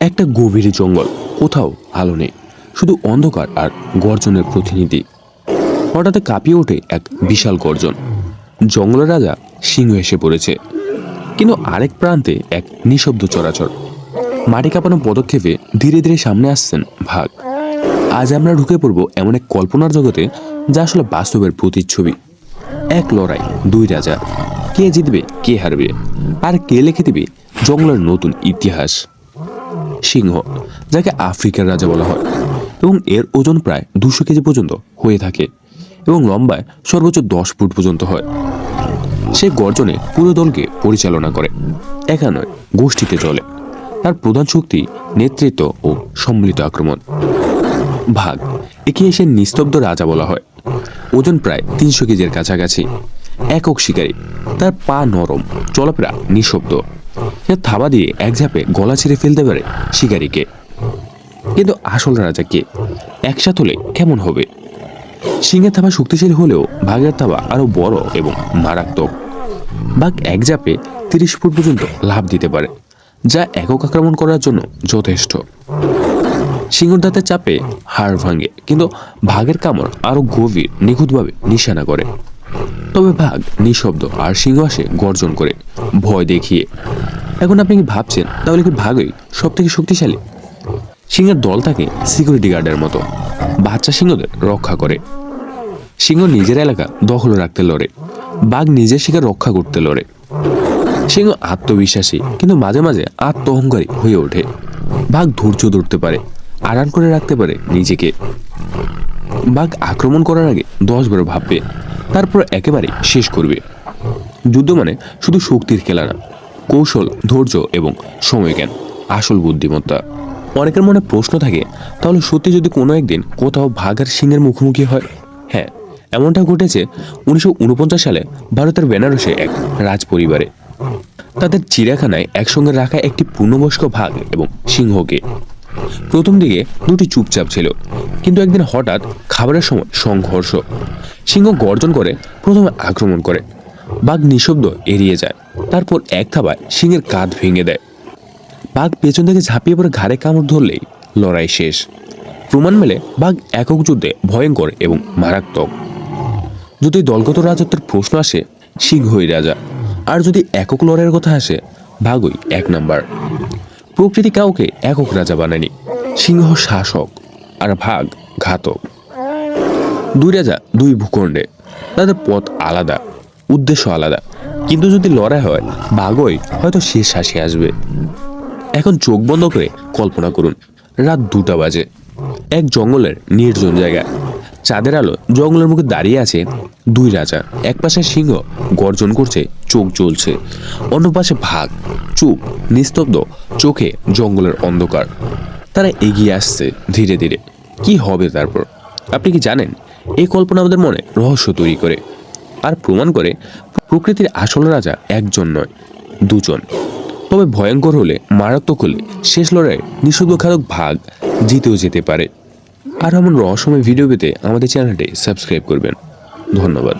একটা গভীর জঙ্গল, কোথাও আলো নেই। শুধু অন্ধকার আর গর্জনের প্রতিনিধি। হঠাৎ কাঁপিয়ে ওঠে এক বিশাল গর্জন। জঙ্গলের রাজা সিংহ এসে পড়েছে। কিন্তু আরেক প্রান্তে এক নিঃশব্দ চরাচর। মাটি কাঁপানো পদক্ষেপে ধীরে ধীরে সামনে আসছেন ভাগ। আজ আমরা ঢুকে পড়ব এমন এক কল্পনার জগতে যা আসলে বাস্তবের প্রতিচ্ছবি। এক লড়াই, দুই রাজা। কে জিতবে, কে হারবে, আর কে লিখে দেবে জঙ্গলের নতুন ইতিহাস? সিংহ, যাকে আফ্রিকার রাজা বলা হয়, এবং এর ওজন প্রায় দুশো কেজি পর্যন্ত হয়ে থাকে, এবং লম্বায় সর্বোচ্চ দশ ফুট পর্যন্ত হয়। সে গর্জনে পুরো দলকে পরিচালনা করে, একা নয়, গোষ্ঠীতে চলে। তার প্রধান শক্তি নেতৃত্ব ও সম্মিলিত আক্রমণ। ভাগ, একে এসে নিস্তব্ধ রাজা বলা হয়। ওজন প্রায় তিনশো কেজির কাছাকাছি। একক শিকারী। তার পা নরম, চলাফেরা নিঃশব্দ। সে থাবা দিয়ে এক ঝাপে গলা ছিঁড়ে ফেলতে পারে শিকারীকে। কিন্তু আসল রাজা কে? একসাথ হলে কেমন হবে? সিংহের থাবা শক্তিশালী হলেও বাঘের থাবা আরও বড় এবং মারাত্মক। বাঘ এক ঝাপে তিরিশ ফুট পর্যন্ত লাভ দিতে পারে, যা একক আক্রমণ করার জন্য যথেষ্ট। সিংহর দাঁতের চাপে হাড় ভাঙে, কিন্তু ভাগের কামড় আরও গভীর, নিখুঁতভাবে নিশানা করে। তবে ভাগ, নিঃশব্দ আর সিংহ আসে গর্জন করে, ভয় দেখিয়ে। এখন আপনি কি ভাবছেন, তাহলে কি ভাগই সব থেকে শক্তিশালী? সিংহের দল থাকে সিকিউরিটি গার্ডের মতো বাচ্চা সিংহদের রক্ষা করে। সিংহ নিজের এলাকা দখল রাখতে লড়ে, বাঘ নিজের শিকার রক্ষা করতে লড়ে। সিংহ আত্মবিশ্বাসী, কিন্তু মাঝে মাঝে আত্ম অহংকারী হয়ে ওঠে। বাঘ ধৈর্য ধরতে পারে, আড়াল করে রাখতে পারে নিজেকে। বাঘ আক্রমণ করার আগে দশ বার ভাববে তারপর একেবারে শেষ করবে। যুদ্ধ মানে শুধু শক্তির খেলা না, কৌশল, ধৈর্য এবং সময়জ্ঞান, আসল বুদ্ধিমত্তা। অনেকের মনে প্রশ্ন থাকে, তাহলে সত্যি যদি কোনো একদিন কোথাও ভাগ আর সিংহের মুখোমুখি হয়? হ্যাঁ এমনটা ঘটেছে উনিশশো উনপঞ্চাশ সালে ভারতের বেনারসে এক রাজ পরিবারে তাদের চিড়িয়াখানায় একসঙ্গে রাখা একটি পূর্ণবয়স্ক ভাগ এবং সিংহকে। প্রথম দিকে দুটি চুপচাপ ছিল, কিন্তু একদিন হঠাৎ খাবারের সময় সংঘর্ষ। সিংহ গর্জন করে, প্রথমে আক্রমণ করে। বাঘ নিঃশব্দ এড়িয়ে যায়। তারপর এক থাবায় সিংহের কাঁধ ভেঙে দেয়। বাঘ পেছন থেকে ঝাঁপিয়ে পড়ে ঘাড়ে কামড় ধরলেই লড়াই শেষ। প্রমাণ মেলে, বাঘ একক যুদ্ধে ভয়ঙ্কর এবং মারাত্মক। যদি দলগত রাজত্বের প্রশ্ন আসে সিংহই রাজা। আর যদি একক লড়াইয়ের কথা আসে, ভাগই এক নাম্বার। প্রকৃতি কাউকে একক রাজা বানায়নি। সিংহ শাসক আর ভাগ ঘাতক। দুই রাজা, দুই ভূখণ্ডে। তাদের পথ আলাদা, উদ্দেশ্য আলাদা। কিন্তু যদি লড়াই হয় বাঘই হয়তো শেষ হাসি আসবে। এখন চোখ বন্ধ করে কল্পনা করুন, রাত দুটা বাজে। এক জঙ্গলের নির্জন জায়গা। চাঁদের আলো জঙ্গলের মুখে দাঁড়িয়ে আছে দুই রাজা। এক পাশে সিংহ গর্জন করছে, চোখ জ্বলছে। অন্য পাশে ভাগ, চুপ, নিস্তব্ধ চোখে জঙ্গলের অন্ধকার। তারা এগিয়ে আসছে ধীরে ধীরে। কি হবে তারপর? আপনি কি জানেন? এই কল্পনা আমাদের মনে রহস্য তৈরি করে আর প্রমাণ করে প্রকৃতির আসল রাজা একজন নয়, দুজন। তবে ভয়ঙ্কর হলে, মারাত্মক হলে শেষ লড়াই নিষিদ্ধ ভাগ জিতেও যেতে পারে। আর এমন রহস্যময় ভিডিও পেতে আমাদের চ্যানেলটি সাবস্ক্রাইব করবেন। ধন্যবাদ।